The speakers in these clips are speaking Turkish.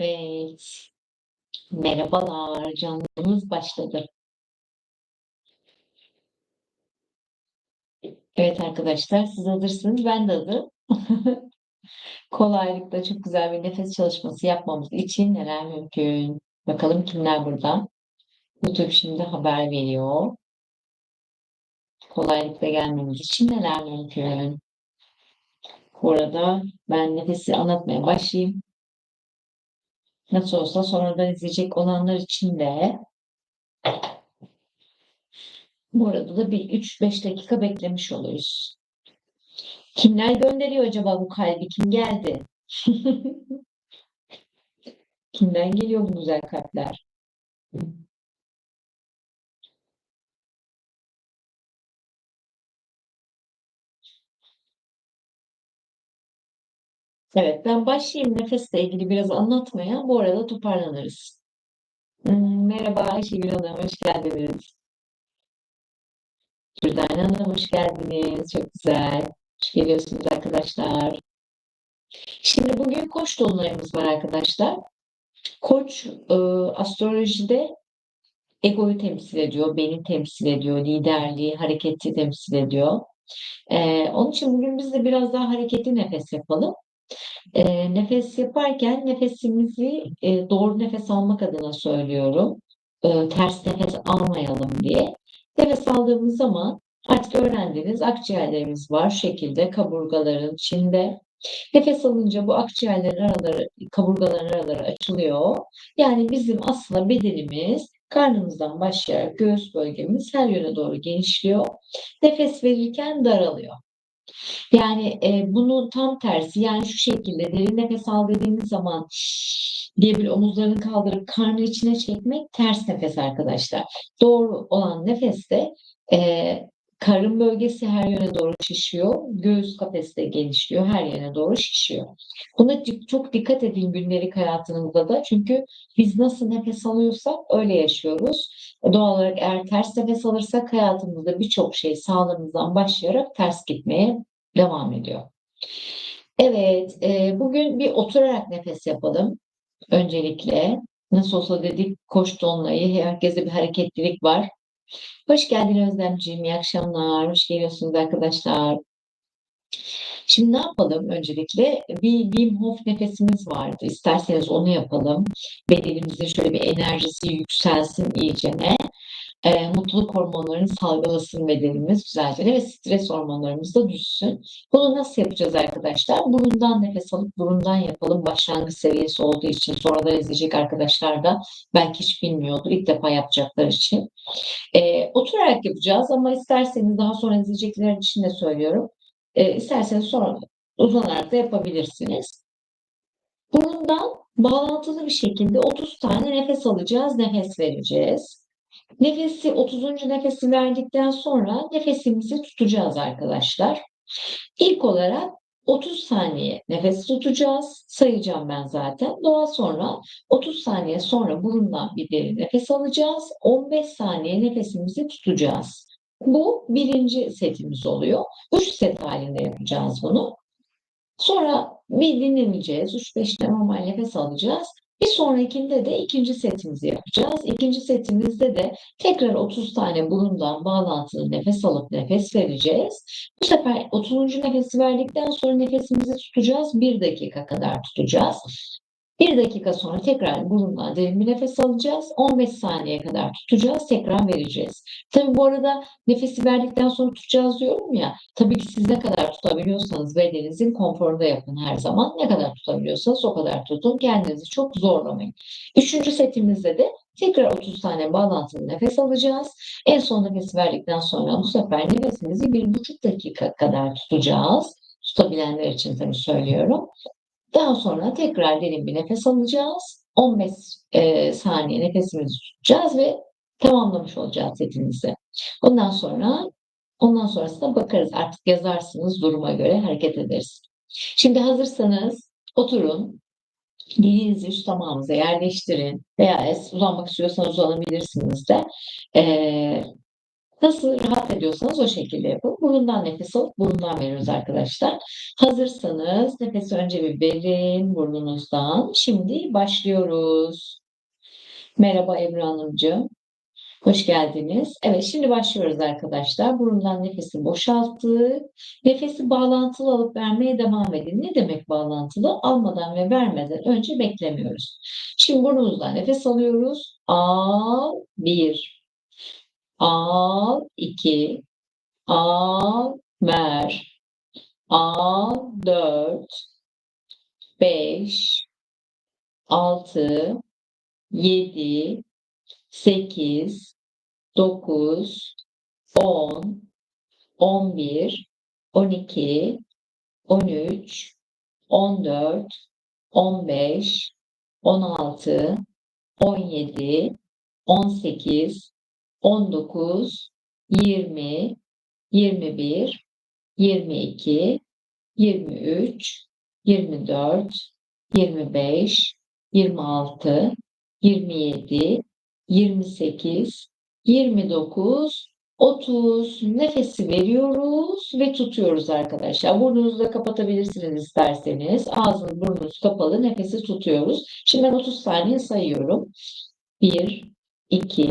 Evet. Merhabalar, canlımız başladı. Evet arkadaşlar, siz hazırsınız, ben de hazırım. Kolaylıkla çok güzel bir nefes çalışması yapmamız için neler mümkün? Bakalım kimler burada? YouTube şimdi haber veriyor. Kolaylıkla gelmemiz için neler mümkün? Bu arada ben nefesi anlatmaya başlayayım. Nasıl olsa sonradan izleyecek olanlar için de bu arada da bir 3-5 dakika beklemiş oluruz. Kimler gönderiyor acaba bu kalbi? Kim geldi? Kimden geliyor bu güzel kalpler? Evet, ben başlayayım nefesle ilgili biraz anlatmaya. Bu arada toparlanırız. Hmm, merhaba Ayşegül Hanım, hoş geldiniz. Dürdane Hanım, hoş geldiniz. Çok güzel. Hoş geliyorsunuz arkadaşlar. Şimdi bugün koç dolunayımız var arkadaşlar. Koç e, astrolojide egoyu temsil ediyor, beni temsil ediyor, liderliği, hareketi temsil ediyor. E, onun için bugün biz de biraz daha hareketli nefes yapalım. E, nefes yaparken nefesimizi e, doğru nefes almak adına söylüyorum. E, ters nefes almayalım diye. Nefes aldığımız zaman artık öğrendiğiniz akciğerlerimiz var. Şekilde kaburgaların içinde. Nefes alınca bu akciğerlerin araları, kaburgaların araları açılıyor. Yani bizim aslında bedenimiz karnımızdan başlayarak göğüs bölgemiz her yöne doğru genişliyor. Nefes verirken daralıyor. Yani e, bunu tam tersi yani şu şekilde derin nefes al dediğimiz zaman diye bir omuzlarını kaldırıp karnı içine çekmek ters nefes arkadaşlar. Doğru olan nefeste e, karın bölgesi her yöne doğru şişiyor. Göğüs kafesi de genişliyor. Her yöne doğru şişiyor. Buna çok dikkat edin gündelik hayatınızda da. Çünkü biz nasıl nefes alıyorsak öyle yaşıyoruz. Doğal olarak eğer ters nefes alırsak hayatımızda birçok şey sağlığımızdan başlayarak ters gitmeye devam ediyor. Evet, e, bugün bir oturarak nefes yapalım. Öncelikle nasıl olsa dedik koş dolunayı, herkeste bir hareketlilik var. Hoş geldin Özlemciğim, iyi akşamlar. Hoş geliyorsunuz arkadaşlar. Şimdi ne yapalım öncelikle? Bir Wim Hof nefesimiz vardı. İsterseniz onu yapalım. Bedenimizin şöyle bir enerjisi yükselsin iyicene e, mutluluk hormonlarını salgılasın bedenimiz güzelce ve stres hormonlarımız da düşsün. Bunu nasıl yapacağız arkadaşlar? Burundan nefes alıp burundan yapalım. Başlangıç seviyesi olduğu için sonradan izleyecek arkadaşlar da belki hiç bilmiyordur. ilk defa yapacaklar için. E, oturarak yapacağız ama isterseniz daha sonra izleyecekler için de söylüyorum. E, isterseniz sonra uzanarak da yapabilirsiniz. Burundan bağlantılı bir şekilde 30 tane nefes alacağız, nefes vereceğiz. Nefesi 30. nefesi verdikten sonra nefesimizi tutacağız arkadaşlar. İlk olarak 30 saniye nefes tutacağız. Sayacağım ben zaten. Daha sonra 30 saniye sonra burundan bir derin nefes alacağız. 15 saniye nefesimizi tutacağız. Bu birinci setimiz oluyor. 3 set halinde yapacağız bunu. Sonra bir dinleneceğiz. 3-5 normal nefes alacağız. Bir sonrakinde de ikinci setimizi yapacağız. İkinci setimizde de tekrar 30 tane burundan bağlantılı nefes alıp nefes vereceğiz. Bu sefer 30. nefesi verdikten sonra nefesimizi tutacağız. Bir dakika kadar tutacağız. Bir dakika sonra tekrar burundan derin bir nefes alacağız. 15 saniye kadar tutacağız. Tekrar vereceğiz. Tabii bu arada nefesi verdikten sonra tutacağız diyorum ya. Tabii ki siz ne kadar tutabiliyorsanız bedeninizin konforunda yapın her zaman. Ne kadar tutabiliyorsanız o kadar tutun. Kendinizi çok zorlamayın. Üçüncü setimizde de tekrar 30 tane bağlantılı nefes alacağız. En son nefesi verdikten sonra bu sefer nefesimizi bir buçuk dakika kadar tutacağız. Tutabilenler için tabii söylüyorum. Daha sonra tekrar derin bir nefes alacağız. 15 e, saniye nefesimizi tutacağız ve tamamlamış olacağız setimizi. Ondan sonra ondan sonrasında bakarız. Artık yazarsınız duruma göre hareket ederiz. Şimdi hazırsanız oturun. Dilinizi üst tamamınıza yerleştirin. Veya uzanmak istiyorsanız uzanabilirsiniz de. Ee, Nasıl rahat ediyorsanız o şekilde yapın. Burundan nefes alıp burundan veriyoruz arkadaşlar. Hazırsanız nefesi önce bir verin burnunuzdan. Şimdi başlıyoruz. Merhaba Ebru Hanımcığım. Hoş geldiniz. Evet şimdi başlıyoruz arkadaşlar. Burundan nefesi boşalttık. Nefesi bağlantılı alıp vermeye devam edin. Ne demek bağlantılı? Almadan ve vermeden önce beklemiyoruz. Şimdi burnumuzdan nefes alıyoruz. Al bir. Al iki. Al ver. Al dört. Beş. Altı. Yedi. 8, 9, 10, 11, 12, 13, 14, 15, 16, 17, 18, 19, 20, 21, 22, 23, 24, 25, 26, 27, 28, 29, 30 nefesi veriyoruz ve tutuyoruz arkadaşlar. Burnunuzu da kapatabilirsiniz isterseniz. Ağzınız burnunuz kapalı nefesi tutuyoruz. Şimdi ben 30 saniye sayıyorum. 1, 2,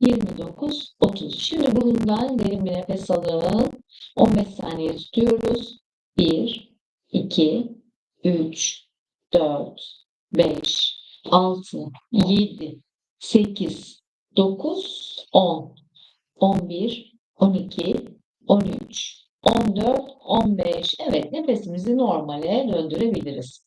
29, 30. Şimdi burundan derin bir nefes alın. 15 saniye tutuyoruz. 1, 2, 3, 4, 5, 6, 7, 8, 9, 10, 11, 12, 13, 14, 15. Evet nefesimizi normale döndürebiliriz.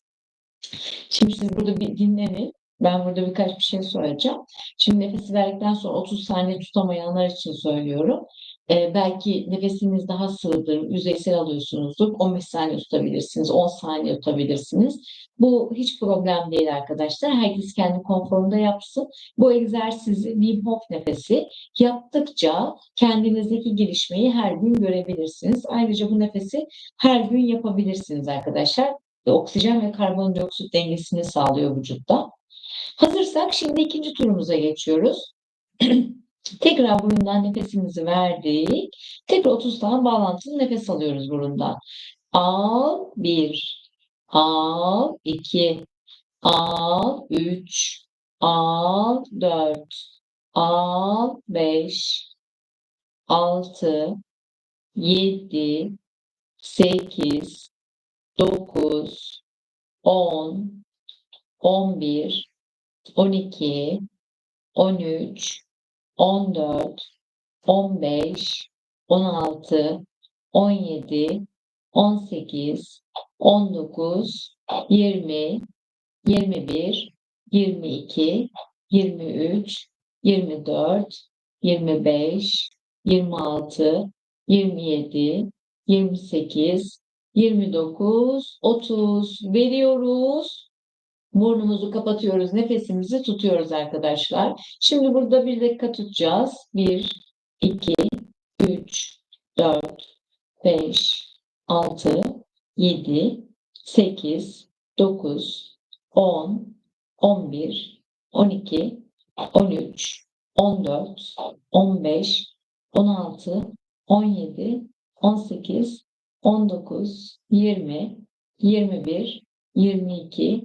Şimdi siz burada bir dinlenin. Ben burada birkaç bir şey söyleyeceğim. Şimdi nefesi verdikten sonra 30 saniye tutamayanlar için söylüyorum. Ee, belki nefesiniz daha sığdır, yüzeysel alıyorsunuzdur. 15 saniye tutabilirsiniz, 10 saniye tutabilirsiniz. Bu hiç problem değil arkadaşlar. Herkes kendi konforunda yapsın. Bu egzersizi Wim Hof nefesi yaptıkça kendinizdeki gelişmeyi her gün görebilirsiniz. Ayrıca bu nefesi her gün yapabilirsiniz arkadaşlar. Oksijen ve karbondioksit dengesini sağlıyor vücutta. Hazırsak şimdi ikinci turumuza geçiyoruz. Tekrar burundan nefesimizi verdik. Tekrar 30 tane bağlantılı nefes alıyoruz burundan. Al 1, al 2, al 3, al 4, al 5, 6, 7, 8, 9, 10, 11, 12, 13, 14, 15, 16, 17, 18, 19, 20, 21, 22, 23, 24, 25, 26, 27, 28, 29, 30 veriyoruz. Burnumuzu kapatıyoruz, nefesimizi tutuyoruz arkadaşlar. Şimdi burada bir dakika tutacağız. 1, 2, 3, 4, 5, 6, 7, 8, 9, 10, 11, 12, 13, 14, 15, 16, 17, 18, 19, 20, 21, 22,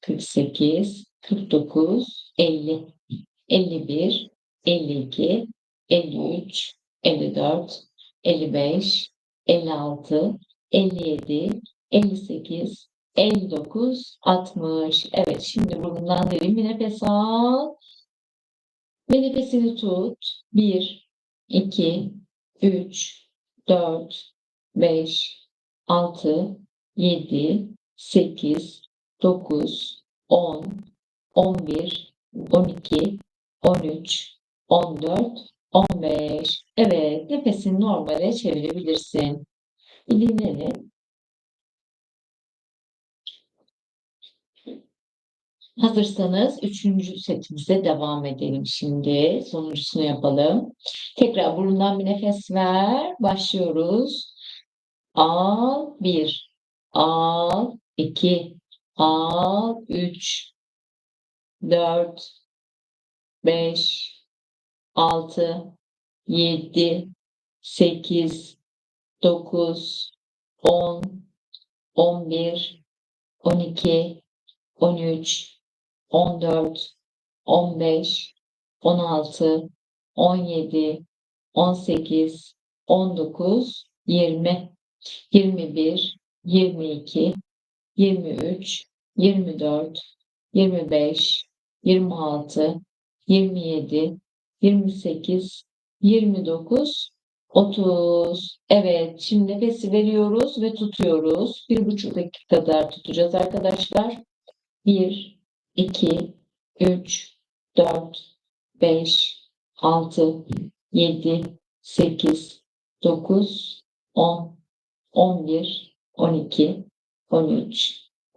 48, 49, 50, 51, 52, 53, 54, 55, 56, 57, 58, 59, 60. Evet, şimdi burnundan derin bir nefes al. Ve nefesini tut. 1, 2, 3, 4, 5, 6, 7, 8, 9, 10, 11, 12, 13, 14, 15. Evet, nefesini normale çevirebilirsin. Bir. Hazırsanız üçüncü setimize devam edelim şimdi. Sonuncusunu yapalım. Tekrar burundan bir nefes ver. Başlıyoruz. Al bir, al iki, al üç, dört, beş, altı, yedi, sekiz, dokuz, on, on bir, on iki, on üç, 14, 15, 16, 17, 18, 19, 20, 21, 22, 23, 24, 25, 26, 27, 28, 29, 30. Evet, şimdi nefesi veriyoruz ve tutuyoruz. Bir buçuk dakika kadar tutacağız arkadaşlar. 1, 2, 3, 4, 5, 6, 7, 8, 9, 10, 11, 12, 13,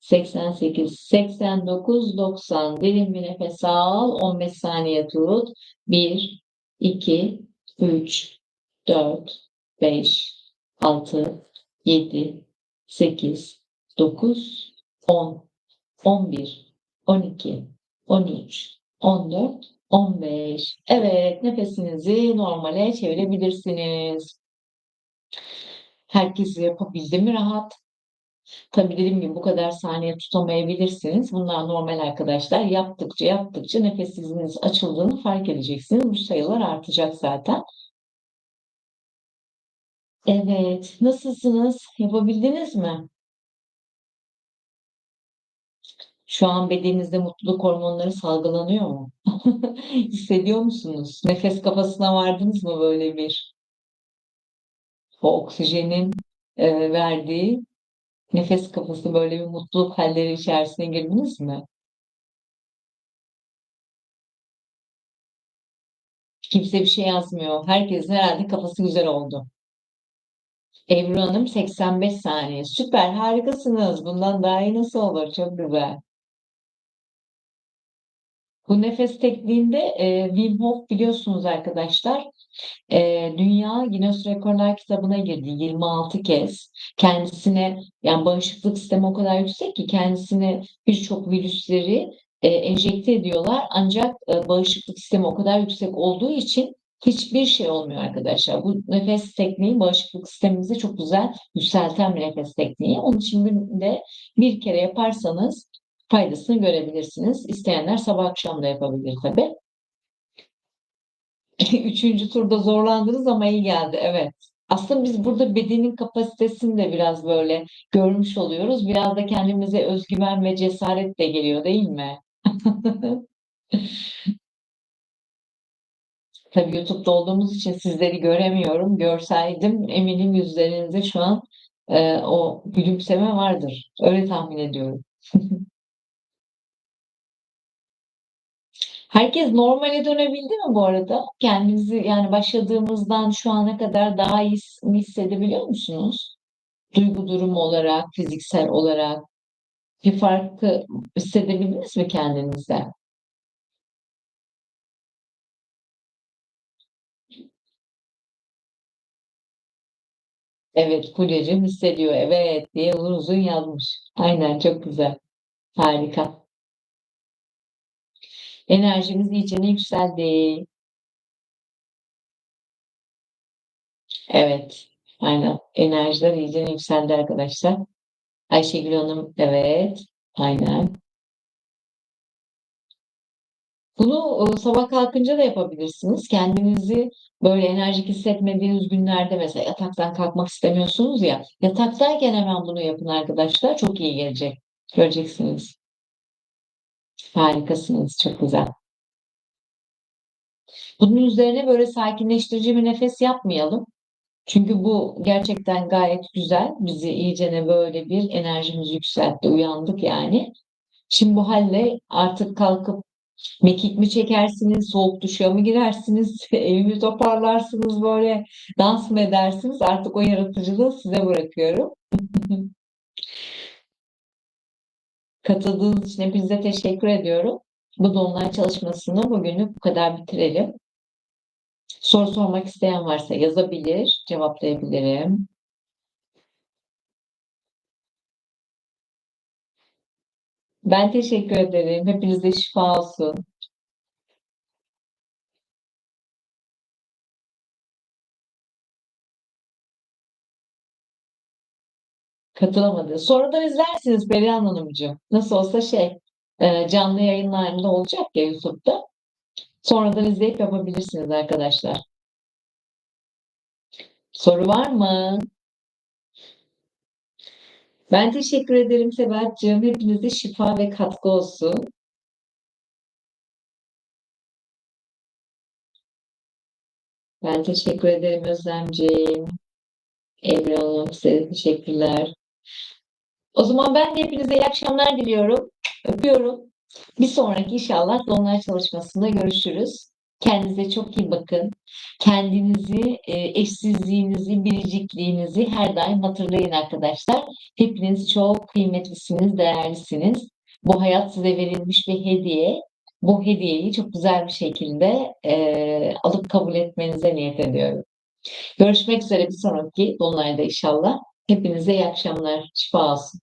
88, 89, 90. Derin bir nefes al. 15 saniye tut. 1, 2, 3, 4, 5, 6, 7, 8, 9, 10, 11, 12, 13, 14, 15. Evet, nefesinizi normale çevirebilirsiniz. Herkes yapabildi mi rahat? Tabii dediğim gibi bu kadar saniye tutamayabilirsiniz. Bunlar normal arkadaşlar. Yaptıkça yaptıkça nefesiniz açıldığını fark edeceksiniz. Bu sayılar artacak zaten. Evet, nasılsınız? Yapabildiniz mi? Şu an bedeninizde mutluluk hormonları salgılanıyor mu? Hissediyor musunuz? Nefes kafasına vardınız mı böyle bir? O oksijenin e, verdiği nefes kafası böyle bir mutluluk halleri içerisine girdiniz mi? Kimse bir şey yazmıyor. Herkesin herhalde kafası güzel oldu. Ebru Hanım 85 saniye. Süper, harikasınız. Bundan daha iyi nasıl olur? Çok güzel. Bu nefes tekniğinde e, Wim Hof biliyorsunuz arkadaşlar e, Dünya Guinness Rekorlar kitabına girdi 26 kez. Kendisine yani bağışıklık sistemi o kadar yüksek ki kendisine birçok virüsleri e, enjekte ediyorlar. Ancak e, bağışıklık sistemi o kadar yüksek olduğu için hiçbir şey olmuyor arkadaşlar. Bu nefes tekniği bağışıklık sistemimizi çok güzel yükselten bir nefes tekniği. Onun için de bir kere yaparsanız faydasını görebilirsiniz. İsteyenler sabah akşam da yapabilir tabii. Üçüncü turda zorlandınız ama iyi geldi. Evet. Aslında biz burada bedenin kapasitesini de biraz böyle görmüş oluyoruz. Biraz da kendimize özgüven ve cesaret de geliyor değil mi? Tabii YouTube'da olduğumuz için sizleri göremiyorum. Görseydim eminim yüzlerinizde şu an e, o gülümseme vardır. Öyle tahmin ediyorum. Herkes normale dönebildi mi bu arada? Kendinizi yani başladığımızdan şu ana kadar daha iyi hissedebiliyor musunuz? Duygu durumu olarak, fiziksel olarak bir farkı hissedebildiniz mi kendinizde? Evet, Fulya'cığım hissediyor. Evet diye uzun uzun yazmış. Aynen çok güzel. Harika. Enerjimiz iyicene yükseldi. Evet. Aynen. Enerjiler iyicene yükseldi arkadaşlar. Ayşegül Hanım evet. Aynen. Bunu e, sabah kalkınca da yapabilirsiniz. Kendinizi böyle enerjik hissetmediğiniz günlerde mesela yataktan kalkmak istemiyorsunuz ya. Yataktayken hemen bunu yapın arkadaşlar. Çok iyi gelecek. Göreceksiniz. Harikasınız. Çok güzel. Bunun üzerine böyle sakinleştirici bir nefes yapmayalım. Çünkü bu gerçekten gayet güzel. Bizi iyicene böyle bir enerjimiz yükseltti. Uyandık yani. Şimdi bu halle artık kalkıp mekik mi çekersiniz, soğuk duşa mı girersiniz, evimi toparlarsınız böyle, dans mı edersiniz? Artık o yaratıcılığı size bırakıyorum. Katıldığınız için hepinize teşekkür ediyorum. Bu dolunay çalışmasını bugünlük bu kadar bitirelim. Soru sormak isteyen varsa yazabilir, cevaplayabilirim. Ben teşekkür ederim. Hepinize şifa olsun. Katılamadı. Sonradan izlersiniz Perihan Hanımcığım. Nasıl olsa şey e, canlı yayınlarında olacak ya YouTube'da. Sonradan izleyip yapabilirsiniz arkadaşlar. Soru var mı? Ben teşekkür ederim Sebahat'cığım. Hepinize şifa ve katkı olsun. Ben teşekkür ederim Özlemciğim. Ebru Hanım size teşekkürler. O zaman ben de hepinize iyi akşamlar diliyorum. Öpüyorum. Bir sonraki inşallah dolunay çalışmasında görüşürüz. Kendinize çok iyi bakın. Kendinizi, e, eşsizliğinizi, biricikliğinizi her daim hatırlayın arkadaşlar. Hepiniz çok kıymetlisiniz, değerlisiniz. Bu hayat size verilmiş bir hediye. Bu hediyeyi çok güzel bir şekilde e, alıp kabul etmenize niyet ediyorum. Görüşmek üzere bir sonraki dolunayda inşallah. Hepinize iyi akşamlar. Şifa olsun.